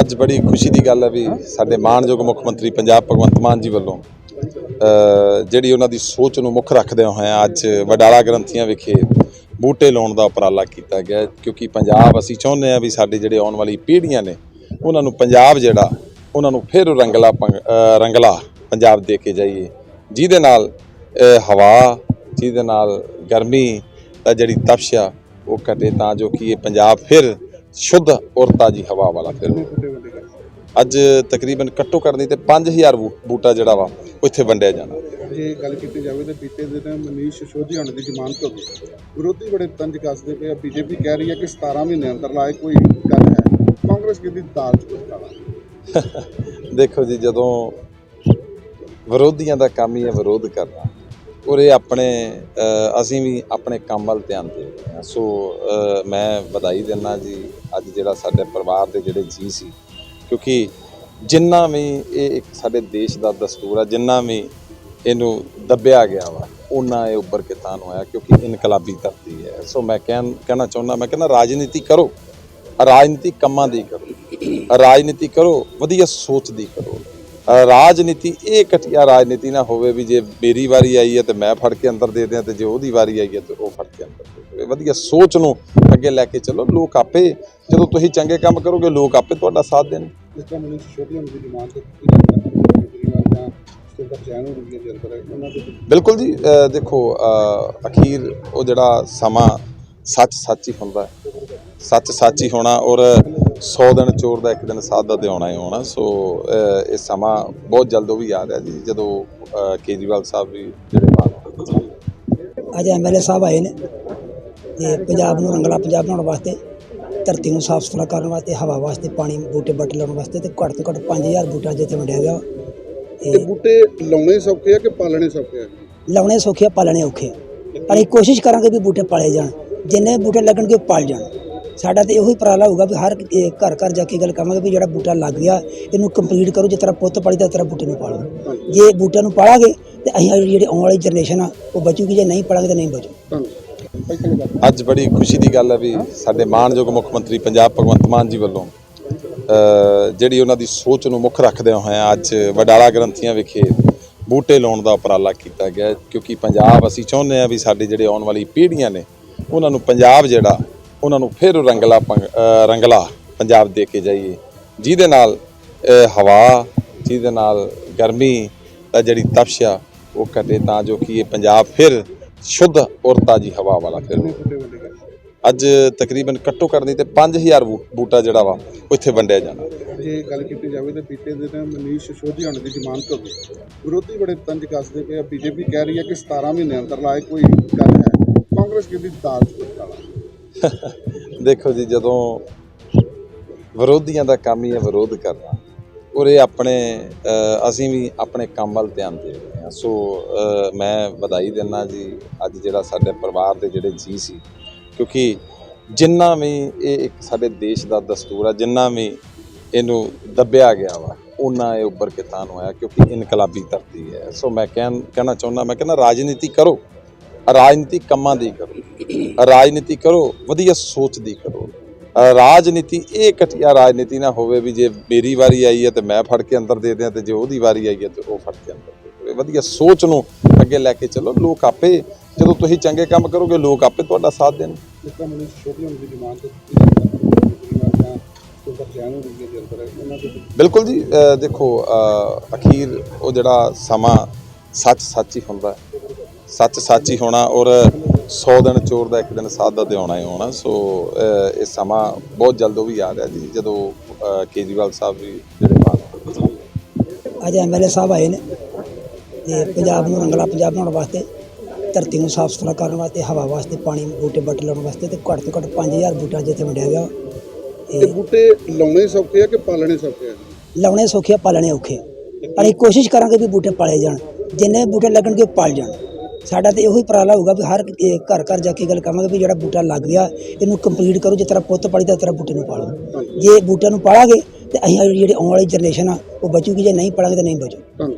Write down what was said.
ਅੱਜ ਬੜੀ ਖੁਸ਼ੀ ਦੀ ਗੱਲ ਹੈ ਵੀ ਸਾਡੇ ਮਾਣਯੋਗ ਮੁੱਖ ਮੰਤਰੀ ਪੰਜਾਬ ਭਗਵੰਤ ਮਾਨ ਜੀ ਵੱਲੋਂ ਜਿਹੜੀ ਉਹਨਾਂ ਦੀ ਸੋਚ ਨੂੰ ਮੁੱਖ ਰੱਖਦਿਆਂ ਹੋਇਆਂ ਅੱਜ ਵਡਾਲਾ ਗ੍ਰੰਥੀਆਂ ਵਿਖੇ ਬੂਟੇ ਲਾਉਣ ਦਾ ਉਪਰਾਲਾ ਕੀਤਾ ਗਿਆ ਕਿਉਂਕਿ ਪੰਜਾਬ ਅਸੀਂ ਚਾਹੁੰਦੇ ਹਾਂ ਵੀ ਸਾਡੇ ਜਿਹੜੇ ਆਉਣ ਵਾਲੀ ਪੀੜ੍ਹੀਆਂ ਨੇ, ਉਹਨਾਂ ਨੂੰ ਪੰਜਾਬ ਜਿਹੜਾ, ਉਹਨਾਂ ਨੂੰ ਫਿਰ ਰੰਗਲਾ ਪੰਗ- ਰੰਗਲਾ ਪੰਜਾਬ ਦੇ ਕੇ ਜਾਈਏ। ਜਿਹਦੇ ਨਾਲ ਹਵਾ, ਜਿਹਦੇ ਨਾਲ ਗਰਮੀ ਤਾਂ ਜਿਹੜੀ ਤਪਸ਼ ਆ, ਉਹ ਘਟੇ ਤਾਂ ਜੋ ਕਿ ਇਹ ਪੰਜਾਬ ਫਿਰ ਸ਼ੁੱਧ ਔਰ ਤਾਜੀ ਹਵਾ ਵਾਲਾ ਫਿਰ। ਅੱਜ ਤਕਰੀਬਨ ਘੱਟੋ ਨਹੀਂ ਤੇ 5000 ਬੂ- ਬੂਟਾ ਜਿਹੜਾ ਵਾ ਇੱਥੇ ਵੰਡਿਆ ਜਾਣਾ। ਜੇ ਗੱਲ ਕੀਤੀ ਜਾਵੇ ਤਾਂ ਬੀਤੇ ਦਿਨ ਮਨੀਸ਼ ਸਿਸੋਦੀਆ ਹੋਣ ਦੀ ਜ਼ਮਾਨਤ ਹੋ ਗਈ ਵਿਰੋਧੀ ਬੜੇ ਤੰਜ ਕੱਸਦੇ ਪਏ ਆ। ਬੀਜੇਪੀ ਕਹਿ ਰਹੀ ਹੈ ਕਿ 17 ਮਹੀਨੇ ਅੰਦਰ ਲਾਏ ਕੋਈ ਗੱਲ ਹੈ। ਕਾਂਗਰਸ ਕਹਿੰਦੀ ਦਾਲ ਚ ਦੇਖੋ ਜੀ ਜਦੋਂ ਵਿਰੋਧੀਆਂ ਦਾ ਕੰਮ ਹੀ ਹੈ ਵਿਰੋਧ ਕਰਨਾ। ਔਰ ਇਹ ਆਪਣੇ ਅਸੀਂ ਵੀ ਆਪਣੇ ਕੰਮ ਵੱਲ ਧਿਆਨ ਦੇ ਰਹੇ ਹਾਂ। ਸੋ ਮੈਂ ਵਧਾਈ ਦਿੰਦਾ ਜੀ, ਅੱਜ ਜਿਹੜਾ ਸਾਡੇ ਪਰਿਵਾਰ ਦੇ ਜਿਹੜੇ ਜੀ ਸੀ। ਕਿਉਂਕਿ ਜਿੰਨਾ ਵੀ ਇਹ ਇੱਕ ਸਾਡੇ ਦੇਸ਼ ਦਾ ਦਸਤੂਰ ਆ, ਜਿੰਨਾ ਵੀ ਇਹਨੂੰ ਦੱਬਿਆ ਗਿਆ ਵਾ ਉਹਨਾਂ ਇਹ ਉੱਭਰ ਕੇ ਤਾਂ ਨੂੰ ਆਇਆ ਕਿਉਂਕਿ ਇਨਕਲਾਬੀ ਧਰਤੀ ਹੈ। ਸੋ ਮੈਂ ਕਹਿਣ, ਕਹਿਣਾ ਚਾਹੁੰਦਾ, ਮੈਂ ਕਹਿੰਦਾ ਰਾਜਨੀਤੀ ਕਰੋ। ਰਾਜਨੀਤੀ ਕੰਮਾਂ ਦੀ ਕਰੋ। ਰਾਜਨੀਤੀ ਕਰੋ, ਵਧੀਆ ਸੋਚ ਦੀ ਕਰੋ। ਰਾਜਨੀਤੀ ਇਹ ਘਟੀਆ ਰਾਜਨੀਤੀ ਨਾ ਹੋਵੇ ਵੀ ਜੇ ਮੇਰੀ ਵਾਰੀ ਆਈ ਹੈ ਤੇ ਮੈਂ ਫੜ ਕੇ ਅੰਦਰ ਦੇ ਦਿਆਂ ਤੇ ਜੇ ਉਹਦੀ ਵਾਰੀ ਆਈ ਹੈ ਤੇ ਉਹ ਫੜ ਕੇ ਅੰਦਰ ਦੇ ਦੇਵੇ। ਵਧੀਆ ਸੋਚ ਨੂੰ ਅੱਗੇ ਲੈ ਕੇ ਚੱਲੋ। ਲੋਕ ਆਪੇ ਜਦੋਂ ਤੁਸੀਂ ਚੰਗੇ ਕੰਮ ਕਰੋਗੇ ਲੋਕ ਆਪੇ ਤੁਹਾਡਾ ਸਾਥ ਦੇਣ ਤਰ੍ਹਾਂ ਦੀ ਬਿਲਕੁਲ ਜੀ ਦੇਖੋ ਅਖੀਰ ਉਹ ਜਿਹੜਾ ਸਮਾਂ ਸੱਚ ਸੱਚ ਹੀ ਹੁੰਦਾ ਸੱਚ ਸੱਚ ਹੀ ਹੋਣਾ ਔਰ 100 ਦਿਨ ਚੋਰ ਦਾ ਇੱਕ ਦਿਨ ਸਾਧ ਦਾ ਤੇ ਆਉਣਾ ਹੀ ਆਉਣਾ। ਸੋ ਇਹ ਸਮਾਂ ਬਹੁਤ ਜਲਦ ਉਹ ਵੀ ਆ ਰਿਹਾ ਜੀ ਜਦੋਂ ਅ, ਕੇਜਰੀਵਾਲ ਸਾਹਿਬ ਵੀ ਜਿਹੜੇ ਬਾਹਰ ਅੱਜ ਐਮਐਲਏ ਸਾਹਿਬ ਆਏ ਨੇ ਤੇ ਪੰਜਾਬ ਨੂੰ ਰੰਗਲਾ ਪੰਜਾਬ ਬਣਾਉਣ ਵਾਸਤੇ ਧਰਤੀ ਨੂੰ ਸਾਫ਼ ਸੁਥਰਾ ਕਰਨ ਵਾਸਤੇ ਹਵਾ ਵਾਸਤੇ ਪਾਣੀ ਬੂਟੇ ਬੱਟ ਲਾਉਣ ਵਾਸਤੇ ਤੇ ਘੱਟ ਤੋਂ ਘੱਟ 5000 ਬੂਟਾ ਜਿੱਥੇ ਵੰਡਿਆ ਗਿਆ। ਇਹ ਤੇ ਬੂਟੇ ਲਾਉਣੇ ਸੌਖੇ ਆ ਕਿ ਪਾਲਣੇ ਸੌਖੇ ਆ? ਲਾਉਣੇ ਸੌਖੇ ਆ, ਪਾਲਣੇ ਔਖੇ ਆ। ਪਰ ਅਸੀਂ ਕੋਸ਼ਿਸ਼ ਕਰਾਂਗੇ ਵੀ ਬੂਟੇ ਪਾਲੇ ਜਾਣ। ਜਿੰਨੇ ਬੂਟੇ ਲੱਗਣਗੇ ਉਹ ਪਾਲ ਜਾਣ। ਸਾਡਾ ਤੇ ਇਹੋ ਹੀ ਉਪਰਾਲਾ ਹੋਊਗਾ ਵੀ ਹਰ ਘਰ ਘਰ ਜਾ ਕੇ ਗੱਲ ਕਰਾਂਗੇ ਵੀ ਜਿਹੜਾ ਬੂਟਾ ਲੱਗ ਗਿਆ ਇਹਨੂੰ ਕੰਪਲੀਟ ਕਰੋ ਜਿਸ ਤਰ੍ਹਾਂ ਪੁੱਤ ਪੜੀ ਤਾਂ ਤਰ੍ਹਾਂ ਬੂਟੇ ਨੂੰ ਪਾਲੋ। ਜੇ ਬੂਟਿਆਂ ਨੂੰ ਪਾਲਾਂਗੇ ਤੇ ਅਸੀਂ ਜਿਹੜੀ ਆਉਣ ਵਾਲੀ ਜਨਰੇਸ਼ਨ ਆ ਉਹ ਬਚੂਗੀ ਜੇ ਨਹੀਂ ਪਾਲਾਂਗੇ ਤਾਂ ਨਹੀਂ ਬਚੂ। ਅੱਜ ਬੜੀ ਖੁਸ਼ੀ ਦੀ ਗੱਲ ਹੈ ਵੀ ਸਾਡੇ ਮਾਣਯੋਗ ਮੁੱਖ ਮੰਤਰੀ ਪੰਜਾਬ ਭਗਵੰਤ ਮਾਨ ਜੀ ਵੱਲੋਂ ਜਿਹੜੀ ਉਹਨਾਂ ਦੀ ਸੋਚ ਨੂੰ ਮੁੱਖ ਰੱਖਦਿਆਂ ਹੋਇਆਂ ਅੱਜ ਵਡਾਲਾ ਗ੍ਰੰਥੀਆਂ ਵਿਖੇ ਬੂਟੇ ਲਾਉਣ ਦਾ ਉਪਰਾਲਾ ਕੀਤਾ ਗਿਆ ਕਿਉਂਕਿ ਪੰਜਾਬ ਅਸੀਂ ਚਾਹੁੰਦੇ ਹਾਂ ਵੀ ਸਾਡੇ ਜਿਹੜੇ ਆਉਣ ਵਾਲੀ ਪੀੜ੍ਹੀਆਂ ਨੇ ਉਹਨਾਂ ਨੂੰ ਪੰਜਾਬ ਜਿਹੜਾ ਉਹਨਾਂ ਨੂੰ ਫਿਰ ਰੰਗਲਾ ਪੰਗ- ਰੰਗਲਾ ਪੰਜਾਬ ਦੇ ਕੇ ਜਾਈਏ। ਜਿਹਦੇ ਨਾਲ ਹਵਾ, ਜਿਹਦੇ ਨਾਲ ਗਰਮੀ ਦਾ ਜਿਹੜੀ ਤਪਸ਼ ਆ ਉਹ ਘਟੇ ਤਾਂ ਜੋ ਕਿ ਇਹ ਪੰਜਾਬ ਫਿਰ ਸ਼ੁੱਧ ਔਰ ਤਾਜੀ ਹਵਾ ਵਾਲਾ ਫਿਰ ਅੱਜ ਤਕਰੀਬਨ ਘੱਟੋ ਘੱਟ ਨਹੀਂ ਤੇ 5000 ਬੂ- ਬੂਟਾ ਜਿਹੜਾ ਵਾ ਇੱਥੇ ਵੰਡਿਆ ਜਾਣਾ। ਜੇ ਗੱਲ ਕੀਤੀ ਜਾਵੇ ਤਾਂ ਬੀਤੇ ਦਿਨ ਮਨੀਸ਼ ਸਿਸੋਦੀਆ ਹੋਣ ਦੀ ਜ਼ਮਾਨਤ ਹੋ ਗਈ ਵਿਰੋਧੀ ਬੜੇ ਤੰਜ ਕੱਸਦੇ ਪਏ ਆ। ਬੀਜੇਪੀ ਕਹਿ ਰਹੀ ਹੈ ਕਿ 17 ਮਹੀਨੇ ਅੰਦਰ ਲਾਏ ਕੋਈ ਗੱਲ ਹੈ। ਕਾਂਗਰਸ ਕਹਿੰਦੀ ਦਾਲ ਚ ਦੇਖੋ ਜੀ, ਜਦੋਂ ਵਿਰੋਧੀਆਂ ਦਾ ਕੰਮ ਹੀ ਹੈ ਵਿਰੋਧ ਕਰਨਾ, ਔਰ ਇਹ ਆਪਣੇ ਅਸੀਂ ਵੀ ਆਪਣੇ ਕੰਮ ਵੱਲ ਧਿਆਨ ਦੇ ਰਹੇ ਹਾਂ। ਸੋ ਮੈਂ ਵਧਾਈ ਦਿੰਦਾ ਜੀ, ਅੱਜ ਜਿਹੜਾ ਸਾਡੇ ਪਰਿਵਾਰ ਦੇ ਜਿਹੜੇ ਜੀ ਸੀ, ਕਿਉਂਕਿ ਜਿੰਨਾ ਵੀ ਇਹ ਇੱਕ ਸਾਡੇ ਦੇਸ਼ ਦਾ ਦਸਤੂਰ ਆ, ਜਿੰਨਾ ਵੀ ਇਹਨੂੰ ਦੱਬਿਆ ਗਿਆ ਵਾ ਉਹਨਾਂ ਇਹ ਉੱਭਰ ਕੇ ਤਾਂ ਨੂੰ ਆਇਆ, ਕਿਉਂਕਿ ਇਨਕਲਾਬੀ ਧਰਤੀ ਹੈ। ਸੋ ਮੈਂ ਕਹਿਣ, ਕਹਿਣਾ ਚਾਹੁੰਦਾ, ਮੈਂ ਕਹਿੰਦਾ ਰਾਜਨੀਤੀ ਕਰੋ, ਰਾਜਨੀਤੀ ਕੰਮਾਂ ਦੀ ਕਰੋ। ਰਾਜਨੀਤੀ ਕਰੋ ਵਧੀਆ ਸੋਚ ਦੀ ਕਰੋ। ਰਾਜਨੀਤੀ ਇਹ ਘਟੀਆ ਰਾਜਨੀਤੀ ਨਾ ਹੋਵੇ ਵੀ ਜੇ ਮੇਰੀ ਵਾਰੀ ਆਈ ਹੈ ਤੇ ਮੈਂ ਫੜ ਕੇ ਅੰਦਰ ਦੇ ਦਿਆਂ ਤੇ ਜੇ ਉਹਦੀ ਵਾਰੀ ਆਈ ਹੈ ਤੇ ਉਹ ਫੜ ਕੇ ਅੰਦਰ ਦੇ ਦੇਵੇ। ਵਧੀਆ ਸੋਚ ਨੂੰ ਅੱਗੇ ਲੈ ਕੇ ਚੱਲੋ। ਲੋਕ ਆਪੇ ਜਦੋਂ ਤੁਸੀਂ ਚੰਗੇ ਕੰਮ ਕਰੋਗੇ ਲੋਕ ਆਪੇ ਤੁਹਾਡਾ ਸਾਥ ਦੇਣ। ਬਿਲਕੁਲ ਜੀ। ਦੇਖੋ ਅਖੀਰ ਉਹ ਜਿਹੜਾ ਸਮਾਂ ਸੱਚ ਸੱਚ ਹੀ ਹੁੰਦਾ। ਸੱਚ ਸੱਚ ਹੀ ਹੋਣਾ ਔਰ 100 ਦਿਨ ਚੋਰ ਦਾ ਇੱਕ ਦਿਨ ਸਾਧ ਦਾ ਤੇ ਆਉਣਾ ਹੀ ਆਉਣਾ ਸੋ ਇਹ ਸਮਾਂ ਬਹੁਤ ਜਲਦ ਉਹ ਵੀ ਆ ਰਿਹਾ ਜੀ ਜਦੋਂ ਅ, ਕੇਜਰੀਵਾਲ ਸਾਹਿਬ ਵੀ ਜਿਹੜੇ ਬਾਹਰ ਅੱਜ ਐਮਐਲਏ ਸਾਹਿਬ ਆਏ ਨੇ ਤੇ ਪੰਜਾਬ ਨੂੰ ਰੰਗਲਾ ਪੰਜਾਬ ਬਣਾਉਣ ਵਾਸਤੇ ਧਰਤੀ ਨੂੰ ਸਾਫ਼ ਸੁਥਰਾ ਕਰਨ ਵਾਸਤੇ ਹਵਾ ਵਾਸਤੇ ਪਾਣੀ ਬੂਟੇ ਬੱਟ ਲਾਉਣ ਵਾਸਤੇ ਤੇ ਘੱਟ ਤੋਂ ਘੱਟ 5000 ਬੂਟਾ ਜਿੱਥੇ ਵੰਡਿਆ ਗਿਆ। ਇਹ ਤੇ ਬੂਟੇ ਲਾਉਣੇ ਸੌਖੇ ਆ ਕਿ ਪਾਲਣੇ ਸੌਖੇ ਆ? ਲਾਉਣੇ ਸੌਖੇ ਆ, ਪਾਲਣੇ ਔਖੇ। ਪਰ ਅਸੀਂ ਕੋਸ਼ਿਸ਼ ਕਰਾਂਗੇ ਵੀ ਬੂਟੇ ਪਾਲੇ ਜਾਣ। ਜਿੰਨੇ ਬੂਟੇ ਲੱਗਣਗੇ ਉਹ ਪਾਲ ਜਾਣ। ਸਾਡਾ ਤੇ ਇਹੋ ਹੀ ਉਪਰਾਲਾ ਹੋਊਗਾ ਵੀ ਹਰ ਘਰ ਘਰ ਜਾ ਕੇ ਗੱਲ ਕਰਾਂਗੇ ਵੀ ਜਿਹੜਾ ਬੂਟਾ ਲੱਗ ਗਿਆ ਇਹਨੂੰ ਕੰਪਲੀਟ ਕਰੋ ਜਿਸ ਤਰ੍ਹਾਂ ਪੁੱਤ ਪੜੀ ਤਾਂ ਤਰ੍ਹਾਂ ਬੂਟੇ ਨੂੰ ਪਾਲੋ। ਜੇ ਬੂਟਿਆਂ ਨੂੰ ਪਾਲਾਂਗੇ ਤੇ ਅਸੀਂ ਜਿਹੜੀ ਆਉਣ ਵਾਲੀ ਜਨਰੇਸ਼ਨ ਆ ਉਹ ਬਚੂਗੀ ਜੇ ਨਹੀਂ ਪਾਲਾਂਗੇ ਤਾਂ ਨਹੀਂ ਬਚੂ।